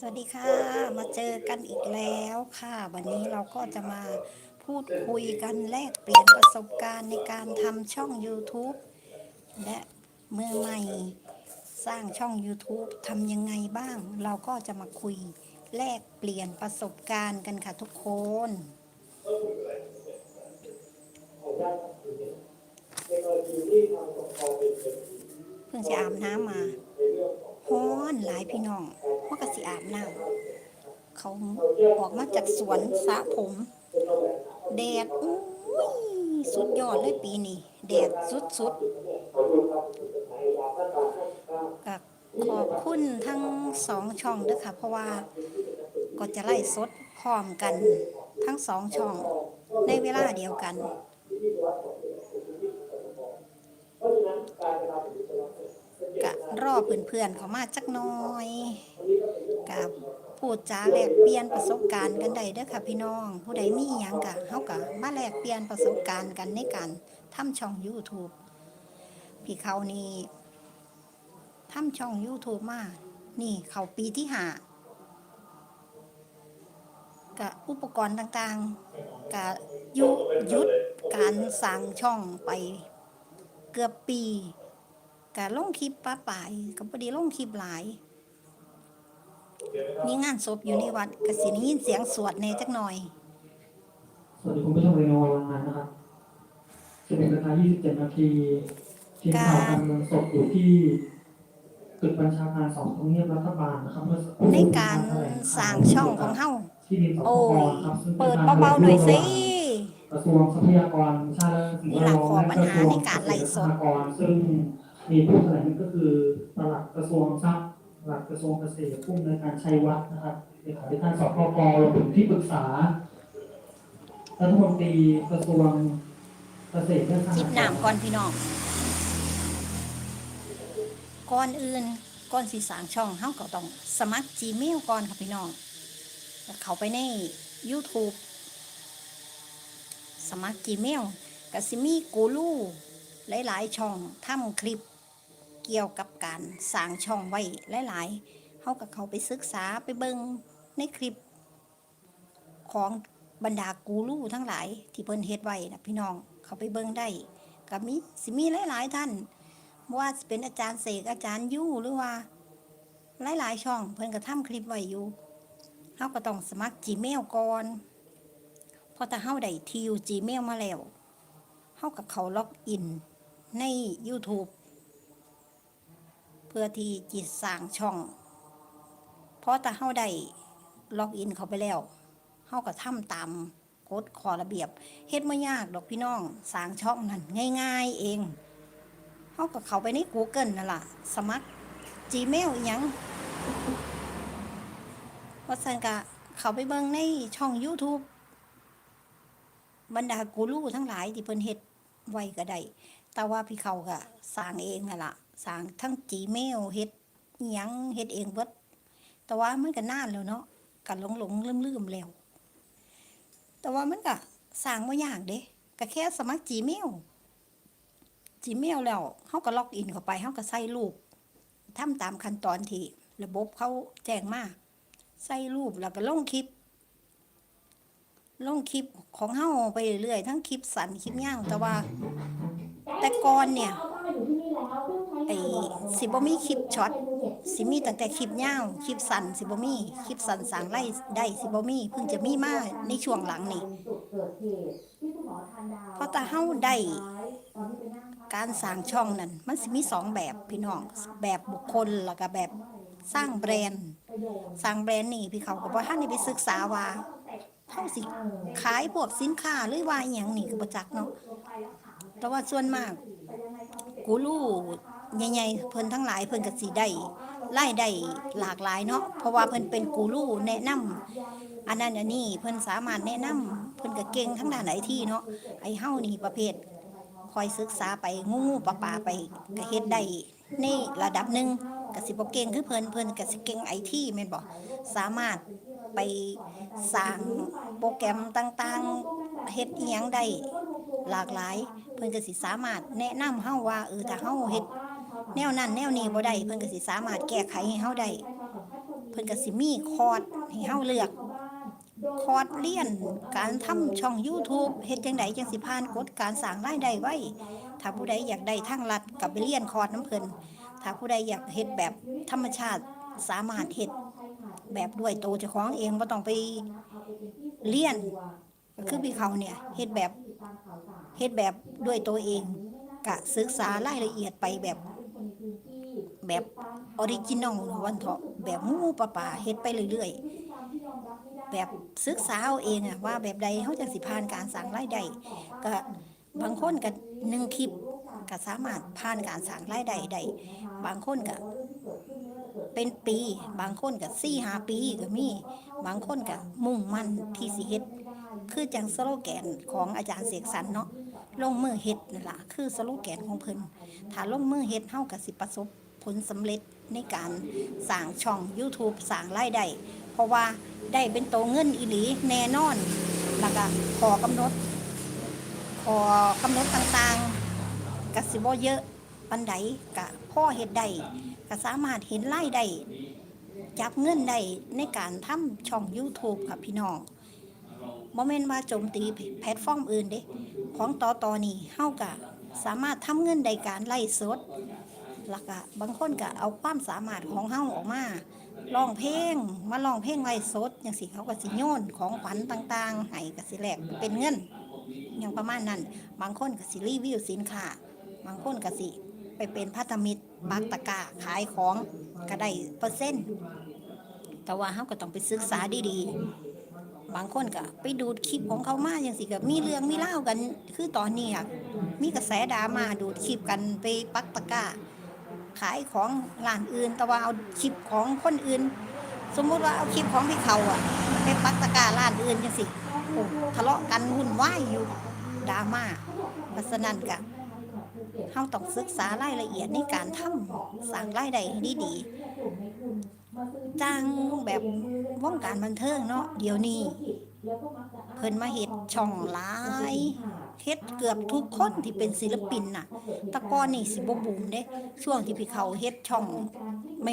สวัสดีค่ะ มาเจอกันอีกแล้วค่ะ วันนี้เราก็จะมาพูดคุยกันแลกเปลี่ยนประสบการณ์ในการทำช่อง YouTube และเมื่อใหม่สร้างช่อง YouTube ทำยังไงบ้าง เราก็จะมาคุยแลกเปลี่ยนประสบการณ์กันค่ะทุกคนเพิ่งจะอาบน้ำมา ฮ้อนหลายพี่น้องว่ากสิอาบน้ำเขาออกมาจากสวนสระผม แดดอุ้ยสุดยอดเลยปีนี้แดดสุดๆก็ขอบคุณทั้งสองช่องด้วยค่ะ เพราะว่าก็จะไล่สดพร้อมกันทั้งสองช่องในเวลาเดียวกัน กะรอ เพื่อนๆเขามาจักน้อยกับพูดจาแลกเปลี่ยนประสบการณ์กันได้เด้อค่ะพี่น้อง ผู้ใดมีอหยังกะเฮากะมาแลกเปลี่ยนประสบการณ์กันในการทำช่อง YouTube พี่เขานี่ทำช่อง YouTube มา นี่เขาปีที่ห้ากะอุปกรณ์ต่างๆกะยุยุดการสร้างช่องไปเกือบปี กะลงคลิปป้าป่ายก็พอดีลงคลิปหลายมีงานศพอยู่ในวัดกสิได้ยินเสียงสวดในจักหน่อย สวัสดีคุณผู้ชมเรโนวันนั้นนะครับ11นาฬิกา27นาทีทีมข่าวการเมืองสดอยู่ที่ตึกบัญชาการสองทำเนียบรัฐบาลนะครับเมื่อสักครู่ในการสร้างช่องของเฮาที่ดินสโอ้ปยครับซึ่งเปิดเบาๆหน่อยสิ กระทรวงทรัพยากรชาติและสิ่งแวดล้อมนี่ล่ะขอปัญหาในการไล่สดและกระทรวงเกษตรและสหกรณ์ซึ่ง มีผู้แถลงก็คือปลัดกระทรวงทรัพย์ปลัดกระทรวงเกษตรผู้อำนวยการชัยวัฒน์นะครับเลขาธิการสปกรวมถึงที่ปรึกษารัฐมนตรีกระทรวงเกษตรและสหจิบกรณ์น้ำก่อนพี่น้องก่อนอื่นก่อนสิสร้างช่องเฮาก็ต้องสมัคร Gmail ก่อนค่ะพี่น้องแล้วเข้าไปใน YouTube สมัคร Gmail ก็สิมีกูรูหลาย ๆ ช่องทำคลิป เกี่ยวกับการสร้างช่องไว้หลายๆเฮาก็เขาไปศึกษาไปเบิ่งในคลิป ของบรรดากูรูทั้งหลายที่เพิ่นเฮ็ดไว้นะพี่น้องเขาไปเบิ่งได้ก็มีสิมีหลาย ๆ ท่านว่าเป็นอาจารย์เสกอาจารย์ยู่หรือว่า หลาย ๆ ช่อง เพิ่นก็ทำคลิปไว้อยู่เฮาก็ต้องสมัคร Gmail ก่อนพอถ้าเฮาได้ทิว Gmail มาแล้วเฮาก็เขาล็อกอินใน YouTube เพื่อที่จิตสร้างช่อง เพราะถ้าเฮาได้ล็อกอินเข้าไปแล้วเฮาก็ทำตามกฎขอระเบียบเฮ็ดบ่ยากดอกพี่น้องสร้างช่องนั่นง่าย ๆเองเฮาก็เขาไปใน Google นั่นล่ะ สมัคร Gmail อีหยังว่าซั่นก็เข้าไปเบิ่งในช่อง YouTube บรรดากูรูทั้งหลายที่เพิ่นเฮ็ดไว้ก็ได้แต่ว่าพี่เขาก็สร้างเองนั่นล่ะ สร้างทั้ง Gmail เฮ็ดยังเฮ็ดเองเบิดแต่ว่ามันก็นานแล้วเนาะก็หลงๆลืมๆแล้ว แต่ว่ามันก็สร้างบ่าอย่ากเด้ก็แค่สมัคร Gmail Gmail แล้วเฮาก็ล็อกอินเข้าไปเฮาก็ใส่รูปทำตามขั้นตอนที่ระบบเขาแจ้งมาใส่รูปแล้วก็ลงคลิป ลงคลิปของเฮาไปเรื่อยๆทั้งคลิปสั้นคลิปยาวแต่ว่า แต่ก่อนเนี่ย ไอ้สิบ่มีคลิปช็อตสิมีตั้งแต่คลิปยาวคลิปสั้นสิบ่มีคลิปสั้นสางไล่ได้สิบ่มีเพิ่งจะมีมาในช่วงหลังนี่เพราะต่เฮาได้การสร้างช่องนั้นมันสิมีสองแบบพี่น้องแบบบุคคลแล้วก็แบบสร้างแบรนด์ สร้างแบรนด์นี่พี่เขาก็บ่ทันได้ไปศึกษาว่าเฮาสิขายพวกสินค้าหรือว่าอหยังนี่ก็บ่จักเนาะแต่ว่าส่วนมากกูรู้ ใหญ่ๆเพิ่นทั้งหลายเพิ่นก็สิได้รายได้หลากหลายเนาะเพราะว่าเพิ่นเป็นกูรูแนะนำอันนั้นอันนี้เพิ่นสามารถแนะนำเพิ่นก็เก่งทั้งด้านไอทีเนาะไอ้เฮานี่ประเภทคอยศึกษาไปงูๆปลาๆไปก็เฮ็ดได้ในระดับหนึ่งก็สิบ่เก่งคือเพิ่นเพิ่นก็สิเก่งไอที่แม่นบ่สามารถไปสร้างโปรแกรมต่างๆเฮ็ดอีหยังได้หลากหลาย เพิ่นก็สิสามารถแนะนำเฮาว่าเออถ้าเฮาเฮ็ด แนวนั้นแนวนี้บ่ได้เพิ่นก็สิสามารถแก้ไขให้เฮาได้เพิ่นก็สิมีคอร์สให้เฮาเลือกคอร์สเรียนการทำช่อง YouTube เฮ็ดจังไดจังสิผ่านกฎการสร้างรายได้ไว้ ถ้าผู้ใดอยากได้ทางลัดก็ไปเรียนคอร์สน้ำเพิ่นถ้าผู้ใดอยากเฮ็ดแบบธรรมชาติสามารถเฮ็ดแบบด้วยตัวเจ้าของเองบ่ต้องไปเรียนก็คือพี่เขาเนี่ยเฮ็ดแบบเฮ็ดแบบด้วยตัวเองกะศึกษารายละเอียดไปแบบ แบบออริจินอลวันเถาะแบบหมูปลาปลาเฮ็ดไปเรื่อยๆ แบบศึกษาเอาเองอะว่าแบบใดเขาจะสิผ่านการสั่งรายได้ก็บางคนก็หนึ่งคลิปก็สามารถผ่านการสั่งรายได้ได้บางคนก็เป็นปี บางคนก็สี่หาปีก็มี บางคนก็มุ่งมั่นที่สิเฮ็ดคือจังสโลแกนของอาจารย์เสกสรรเนาะลงมือเฮ็ดนั่นล่ะคือสโลแกนของเพิ่นถ้าลงมือเฮ็ดเฮาก็สิประสบ ลสำเร็จในการสร้างช่อง YouTube สร้างรายได้เพราะว่าได้เป็นโตวเงินอีหลีแน่นอน แล้วก็ขอกำหนด ขอกำหนดต่างๆกสิบเยอะปันใดก็พ่อเฮ็ดได้ก็สามารถเห็นรายได้จับเงินได้ในการทำช่อง YouTube ค่ะพี่น้องบ่แม่นว่าโจมตีแพลตฟอร์มอื่นเด้ ของต่อตอนี่เฮาก็สามารถทำเงินได้การไล่สด แล้วก็บางคนก็เอาความสามารถของเฮาออกมาร้องเพลงมาร้องเพลงไล่สดจังซี่เขาก็สิโยนของขวัญต่างๆให้ก็สิแลกเป็นเงินอย่างประมาณนั้น บางคนก็สิรีวิวสินค้าบางคนก็สิไปเป็นพันธมิตรบักตะกาขายของก็ได้เปอร์เซ็นต์แต่ว่าเฮาก็ต้องไปศึกษาดีๆ บางคนก็ไปดูดคลิปของเขามาอย่างสิกับมีเรื่องมีเล่ากัน คือตอนนี้อะมีกระแสดราม่าดูดคลิปกันไปปักตะกร้า ขายของร้านอื่น แต่ว่าเอาคลิปของคนอื่น สมมุติว่าเอาคลิปของพี่เขาอะไปปักตะการ้านอื่นจังสิโอ้ทะเลาะกันวุ่นวายอยู่ดราม่าเพราะฉะนั้นก็เฮาต้องศึกษารายละเอียดในการทำสร้างรายได้ให้ดีๆจ้างแบบวงการบันเทิงเนาะเดี๋ยวนี้ เพิ่นมาเฮ็ดช่องหลาย เฮ็ดเกือบทุกคนที่เป็นศิลปินน่ะ ตะกอนนี่สิบ่บูมเด้ช่วงที่พี่เขาเฮ็ดช่อง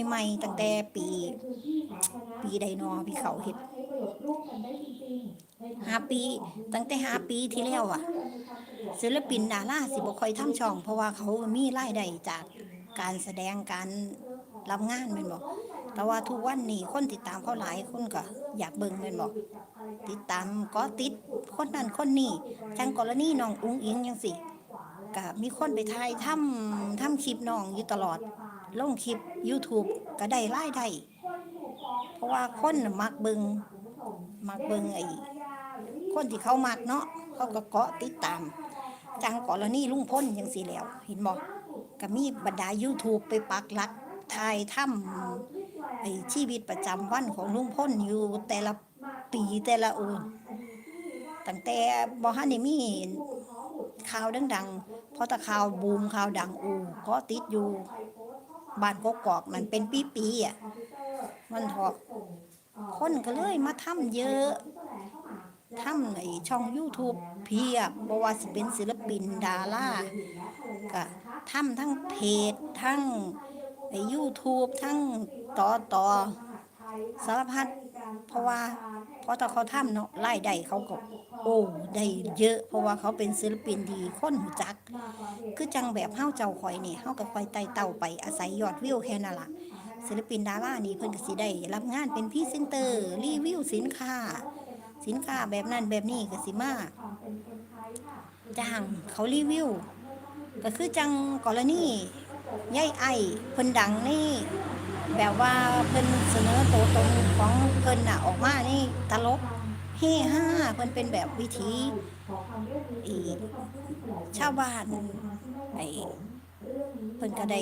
ใหม่ๆตั้งแต่ปี ปีใดนอพี่เขาเฮ็ดหาปี ตั้งแต่หาปีที่แล้วอะ ศิลปินดาราสิบ่ค่อยทำช่อง เพราะว่าเขามีรายได้จากการแสดงการรับงานแม่นบ่แต่ว่าทุกวันนี้คนติดตามเขาหลายคนก็อยากเบิ่งแม่นบ่ติดตามก็ติด คนนั้นคนนี้จังกรณีน้องอุ้งอิงจังซี่ก็มีคนไปถ่ายทำทำคลิปน้องอยู่ตลอด ลงคลิป YouTube ก็ได้รายได้เพราะว่าคนน่ะมักเบิงมักเบิงไอ้คนที่เขามักเนาะเขาก็เกาะติดตาม จังกรณีลุงพ้นยังสีแล้ว เห็นบ่ก็มีบรรดา YouTube ไปปักหลักถ่ายทำไอ้ชีวิตประจำวันของลุงพ้นอยู่แต่ละปีแต่ละโอ ตั้งแต่บ่ฮันได้มีข่าวดังๆเพราะต่ข่าวบูมข่าวดังอูเพราะติดอยู่บ้านกกอกมันเป็นปีๆอะมันถอะคนก็เลยมาทำเยอะทำในช่อง YouTube เพียบบว่าสิเป็นศิลปินดาราก็ทำทั้งเพจทั้งไอ YouTube ทั้งต่อต่อ สารพัดเพราะว่าเพราะถ้าเขาทำเนาะรายได้เขาก็โอ้ได้เยอะ เพราะว่าเขาเป็นศิลปินที่คนหูจัก คือจังแบบเฮาเจ้าข่อยนี่เฮาก็ค่อยไต่เต้าไปอาศัยยอดวิวแค่นั้นล่ะศิลปินดารานี่เพิ่นก็สิได้รับงานเป็นพรีเซนเตอร์ รีวิวสินค้า สินค้าแบบนั้นแบบนี้ก็สิมาจ้างเขารีวิวก็คือจังกรณียายไอเพิ่นดังนี่ แบบว่าเพิ่นเสนอตัวตนของเพิ่นน่ะออกมานี่ตลกเฮฮาเพิ่นเป็นแบบวิธีอีชาวบ้านไอเพิ่นก็ได้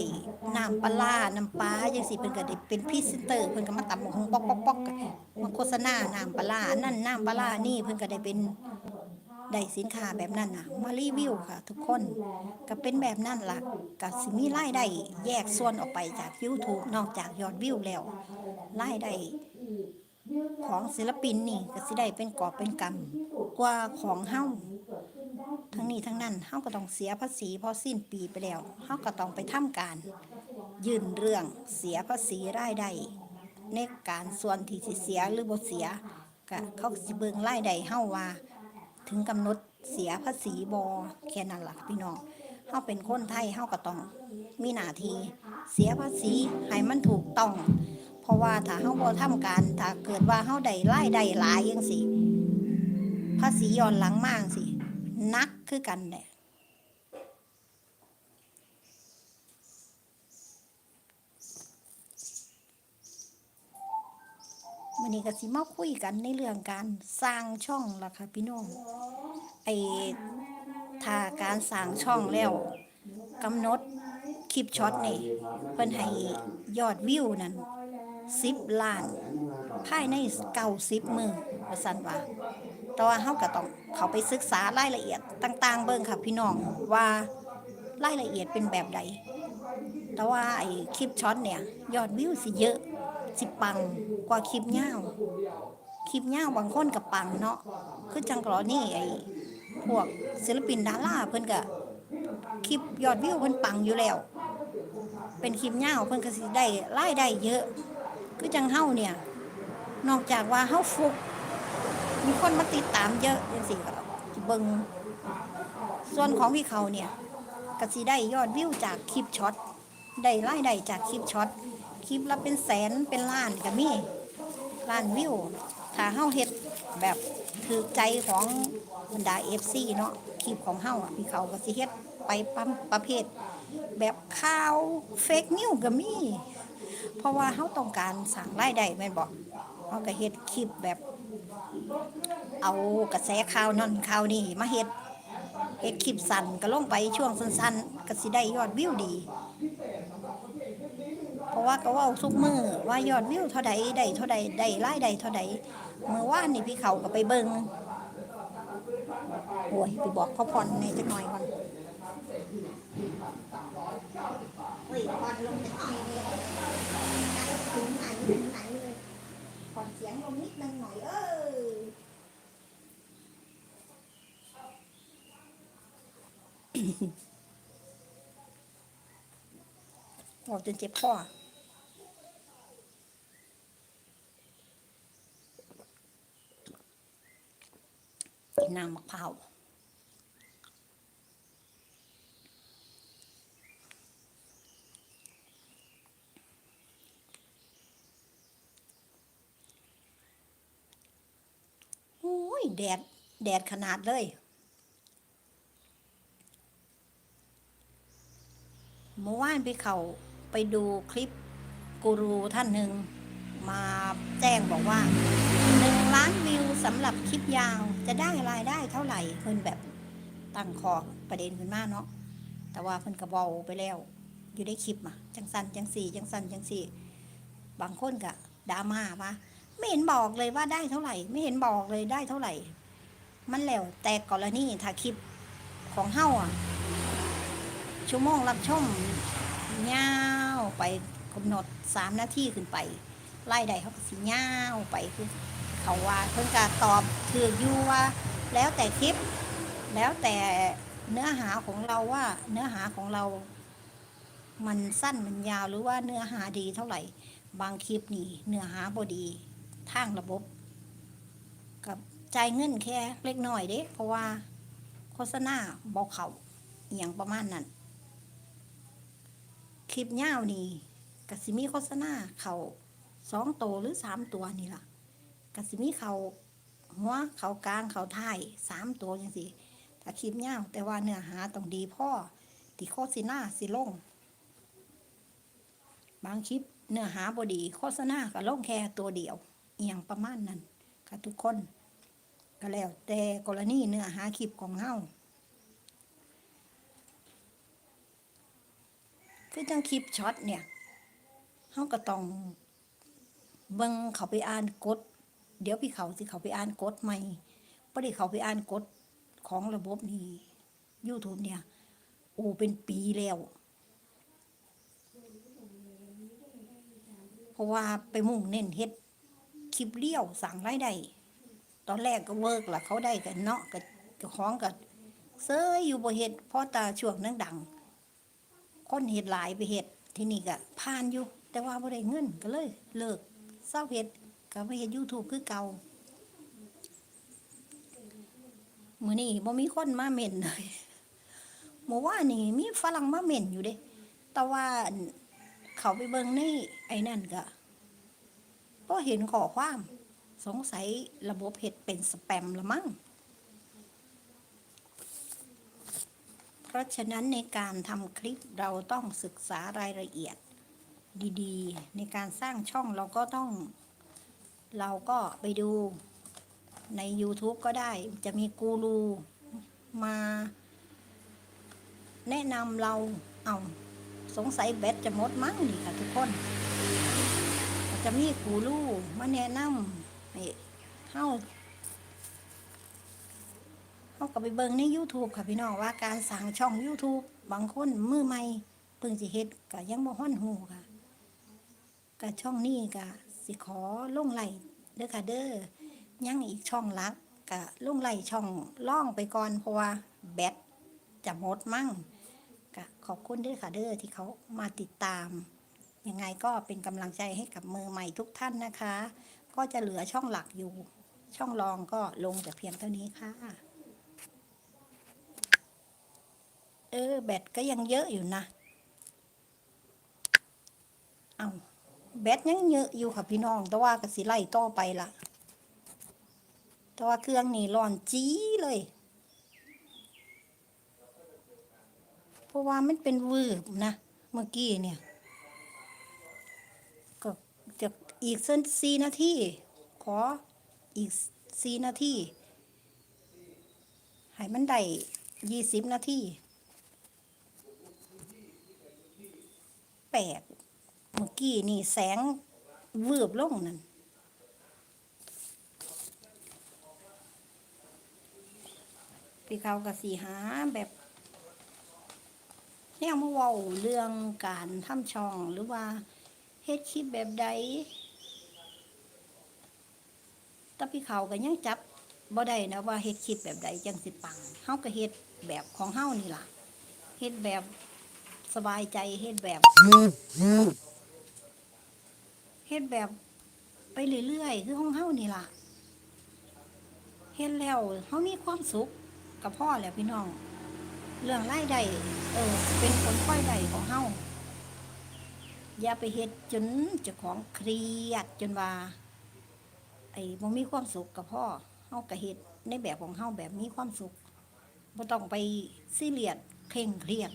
น้ำปลาน้ำปลาจังซี่เพิ่นก็ได้เป็นพรีเซนเตอร์เพิ่นก็มาตำหงปอกปอกปอกมาโฆษณาน้ำปลาอันนั่นน้ำปลาร้านี่เพิ่นก็ได้เป็น ได้สินค้าแบบนั้นน่ะ มารีวิวค่ะ ทุกคนก็เป็นแบบนั้นล่ะก็สิมีรายได้แยกส่วนออกไปจาก YouTube นอกจากยอดวิวแล้วรายได้ของศิลปินนี่ก็สิได้เป็นกอบเป็นกำกว่าของเฮาทั้งนี้ทั้งนั้นเฮาก็ต้องเสียภาษีพอสิ้นปีไปแล้วเฮาก็ต้องไปทำการ ยื่นเรื่องเสียภาษีรายได้ในการส่วนที่สิเสียหรือบ่เสียก็เขาสิเบิ่งรายได้เฮาว่า ถึงกำหนดเสียภาษีบอแค่นั้นล่ะพี่น้องเฮาเป็นคนไทยเฮาก็ต้องมีหน้าที่เสียภาษีให้มันถูกต้อง เพราะว่าถ้าเฮาบ่ทำการถ้าเกิดว่าเฮาได้รายได้หลายจังสิภาษีย้อนหลังมากสินักคือกันแหละ วันนี้ก็สิมาคุยกันในเรื่องการสร้างช่องล่ะค่ะพี่น้องไอ้ถ้าการสร้างช่องแล้วกำหนดคลิปช็อตนี่เพิ่นให้ยอดวิวนั่น10ล้าน ภายใน90มือว่าซั่นว่าแต่ว่าเฮาก็ต้องเขาไปศึกษารายละเอียดต่าง ๆ เบิ่งค่ะพี่น้องว่ารายละเอียดเป็นแบบใดแต่ว่าไอ้คลิปช็อตเนี่ย ยอดวิวสิเยอะ สิปัง กว่าคลิปยาวคลิปยาวบางคนกับปังเนาะคือจังกรอนี่ไอ้พวกศิลปินดาราเพิ่นก็คลิปยอดวิวเพิ่นปังอยู่แล้ว เป็นคลิปยาวเพิ่นก็สิได้รายได้เยอะ คือจังเฮาเนี่ย นอกจากว่าเฮาฟุก มีคนมาติดตามเยอะจังซี่ก็สิเบิ่งส่วนของพี่เขาเนี่ยก็สิได้ยอดวิวจากคลิปช็อตได้รายได้จากคลิปช็อต คลิปละเป็นแสนเป็นล้านก็มีล้านวิวถ้าเฮาเฮ็ดแบบถือใจของบรรดา FC เนาะคลิปของเฮาอะพี่เขาก็สิเฮ็ดไปประประเภท แบบข่าวเฟกนิวก็มีเพราะว่าเฮาต้องการสร้างรายได้แม่นบ่เฮาก็เฮ็ดคลิปแบบ เอากระแสข่าวนั่นข่าวนี่มาเฮ็ดเฮ็ดคลิปสั้นก็ลงไปช่วงสั้นๆก็สิได้ยอดวิวดี เพราะว่าก็ว่าซุกมือว่ายอดวิวเท่าใดได้เท่าใดได้รายได้เท่าใดเมื่อวานนี่พี่เขาก็ไปเบิงโอ้ยไปบอกพ่อนในจักหน่อยก่อนเฮ้ยพ่อลงจักหน่อยเลยถึงไหนถึงไหนเลยผ่อนเสียงลงนิดนึงหน่อยเออ บอกจนเจ็บคอกินน้ำมะพร้าวโอ้ย แดด แดดขนาดเลยเมื่อวานไปเขา ไปดูคลิปกูรูท่านหนึ่งมาแจ้งบอกว่าหนึ่งล้านวิวสำหรับคลิปยาวจะได้รายได้เท่าไหร่เพิ่นแบบตั้งคอประเด็นขึ้นมากเนาะแต่ว่าเพิ่นกระเบาไปแล้ว อยู่ได้คลิปมาจังสันจังสี่จังสันจังสี่ บางคนก็ดราม่าว่าไม่เห็นบอกเลยว่าได้เท่าไหร่ ไม่เห็นบอกเลยได้เท่าไหร่ มันแล้วแต่กรณีถ้าคลิปของเฮ้าอะชั่วโมงรับชม ยาวไปกำหนดสามนาทีขึ้นไป ไล่ใดเขาก็สิยาวไปคือเขาว่าเพิ่นก็ตอบถืออยู่ว่าแล้วแต่คลิป แล้วแต่เนื้อหาของเราว่าเนื้อหาของเรา มันสั้นมันยาวหรือว่าเนื้อหาดีเท่าไหร่ บางคลิปนี่เนื้อหาบดีทางระบบ กับจ่ายเงินแค่เล็กน้อยเด้เพราะว่าโฆษณาบอกเขาอย่างประมาณนั้น คลิปยาวนี่กสิมีโฆษณาเขาสองตัวหรือสามตัวนี่ล่ะกสิมีเขาหัวเขากลางเขาท้ายสามตัวจังสิถ้าคลิปยาวแต่ว่าเนื้อหาต้องดีพ่อที่โฆษณาสิลง บางคลิปเนื้อหาบดีโฆษณาก็ลงแค่ตัวเดียวอหย่างประมาณนั้นค่ะทุกคน ก็แล้วแต่กรณีเนื้อหาคลิปของเฮา คือจังคลิปช็อตเนี่ยเฮาก็ต้องเบิ่งเขาไปอ่านกฎเดี๋ยวพี่เขาสิเขาไปอ่านกฎใหม่บ่ได้เขาไปอ่านกฎของระบบนี่ YouTube เนี่ย โอ้เป็นปีแล้วเพราะว่าไปมุ่งเน้นเฮ็ดคลิปเลี้ยวสั่งรายได้ตอนแรกก็เวิร์กละเขาได้กันเนาะกับของกับเซยอยู่บ่เฮ็ดพราะตาช่วงนั้นดัง คนเฮ็ดหลายไปเฮ็ดที่นี่ก็ผ่านอยู่ แต่ว่าบ่ได้เงินก็เลย เลิกเศร้าเฮ็ดก็ไปเฮ็ด YouTube คือเก่ามือนี้บ่มีคนมาเม่นเลยเมื่านี่มีฝรั่งมาเม่นอยู่เด้แต่ว่าเขาไปเบิ่งในไอ้นั่นก็บ่เห็นข้อความ สงสัยระบบเฮ็ดเป็นสแปมละมั้ง เพ ราะฉะนั้นในการทำคลิปเราต้องศึกษารายละเอียดดีๆ ในการสร้างช่องเราก็ต้อง เราก็ไปดูใน YouTube ก็ได้จะมีกูรูมา แนะนำเราเอาสงสัยแบตจะหมดมั้งนี่ค่ะทุกคนจะมีกูรูมาแนะนำให้เฮา เฮาก็ไปเบิ่งใน YouTube ค่ะพี่น้องว่าการสั่งช่อง YouTube บางคนมือใหม่เพิ่งสิเฮ็ดก็ยังบ่ฮ้อนหูค่ะก็ช่องนี้ก็สิขอลงไหลเด้อค่ะเด้อยังอีกช่องหลักก็ลงไหลช่องล่องไปก่อนเพราะว่าแบตจะหมดมั่งก็ขอบคุณเด้อค่ะเด้อที่เขามาติดตาม ยังไงก็เป็นกำลังใจให้กับมือใหม่ทุกท่านนะคะ ก็จะเหลือช่องหลักอยู่ ช่องรองก็ลงแต่เพียงเท่านี้ค่ะ เอ อแบตก็ยังเยอะอยู่นะ เอาแบตยังเยอะอยู่ค่ะพี่น้อง แต่ว่าก็สิไล่ต่อไปละแต่ว่าเครื่องนี่ร้อนจี้เลย เพราะว่ามันเป็นวืบนะ เมื่อกี้เนี่ย ก็จะอีกเส้นสี่นาทีขออีกสี่นาทีให้มันได้ยี่สิบนาที แปลกเมื่อกี้นี่แสงวืบลงนั่นพี่เขากับสีหาแบบเนี่ยมาว้าเรื่องการทำช่องหรือว่าเฮ็ดคลิปแบบใดแต่พี่เขาก็ยังจับบ่ได้นะว่าเฮ็ดคลิปแบบใดจังสิปังเฮาก็เฮ็ดแบบของเฮานี่ล่ะเฮ็ดแบบ สบายใจเฮ็ดแบบเฮ็ดแบบ ไปเรื่อยๆคือของเฮานี่ล่ะเฮ็ดแล้วเฮามีความสุขกับพ่อแหล้วพี่น้อง เรื่องรายได้เออ เป็นผลพลอยได้ของเฮาอย่าไปเฮ็ดจนเจ้าของเครียดจนว่า ไอ้บ่มีความสุขกับพ่อเฮาก็เฮ็ดในแบบของเฮาแบบมีความสุขบ่ต้องไปซีเรียสเคร่งเครียด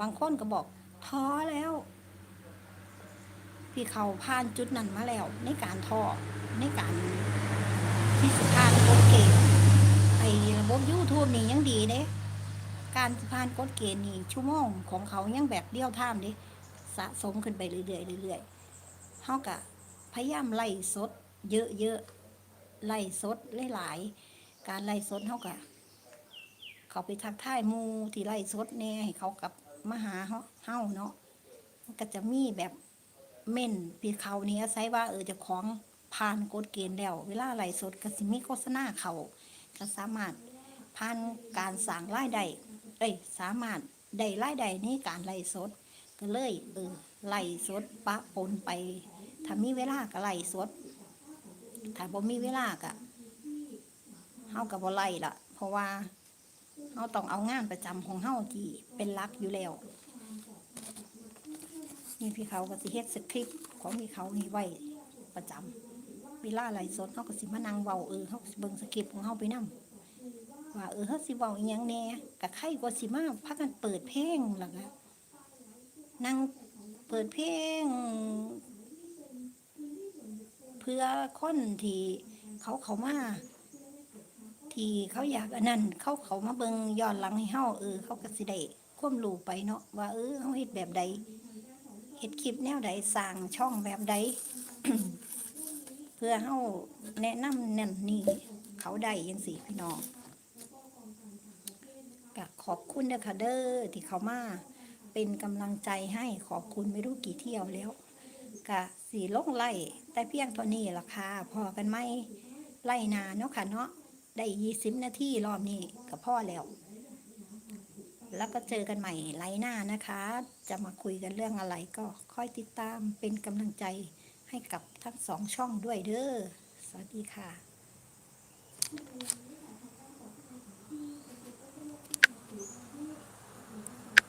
บางคนก็บอกท้อแล้วพี่เขาผ่านจุดนั้นมาแล้ว ในการท่อในการที่สุผ่านกฎเกณฑ์ไอ้ระบบยูทูบนี่ยังดีเด้การสิผ่านกฎเกณฑ์นี่ชั่วโมงของเขายังแบบเดียวท่ามด้สะสมขึ้นไปเรื่อยๆเรื่อยๆเฮากะพยายามไล่สด เยอะๆไล่สดหลายๆการไล่สดเฮากะเขาไปทักทายมูที่ไล่สดแน่ให้เขากับ มาหาเฮาเฮาเนาะก็จะมีแบบเม่นพี่เขานี่อาศัยว่าเออจะของผ่านกฎเกณฑ์แล้ว เวลาไหลสดก็สิมีโฆษณาเขาก็สามารถผ่านการสั่งรายได้เอ้ยสามารถได้รายได้ในการไหลสด ก็เลยเออไหลสดปะปนไปถ้ามีเวลาก็ไล่สดถ้าบ่มีเวลาก็เฮาก็บ่ไล่ละเพราะว่า เฮาต้องเอางานประจำของเฮาที่เป็นหลักอยู่แล้ว นี่พี่เขาก็สิเฮ็ดสคริปต์ของพี่เขานี่ไว้ประจำเวลาไลสดเขาก็สิมานั่งเว้าเออเขาก็สิเบิ่งสคริปต์ของเขาไปนํว่าเออเขาสิเว้าอีหยังแหน่ก็ใครกว่าสิมาพากันเปิดเพลงล่ะก็นั่งเปิดเพลงเพื่อคนที่เขาเขามา ที่เขาอยากอันนั้น เขาเขามาเบิงย้อนหลังให้เฮาเออเขาก็สิได้ควมรู้ไปเนาะว่าเออเฮาเฮ็ดแบบใดเฮ็ดคลิปแนวใดสร้างช่องแบบใดเพื่อเฮาแนะนำนั่นนี่เขาได้ยังสิพี่น้องก็ขอบคุณเด้อค่ะเด้อที่เขามาเป็นกำลังใจให้ขอบคุณไม่รู้กี่เที่ยวแล้วกะสีลงไล่แต่เพียงเท่านี้ล่ะค่ะพอกันไหมไล่นานเนาะค่ะเนาะ ได้ยี่สิบนาทีรอบนี้กับพ่อแล้ว แล้วก็เจอกันใหม่ไลน์หน้านะคะ จะมาคุยกันเรื่องอะไรก็ค่อยติดตามเป็นกำลังใจให้กับทั้งสองช่องด้วยเด้อสวัสดีค่ะ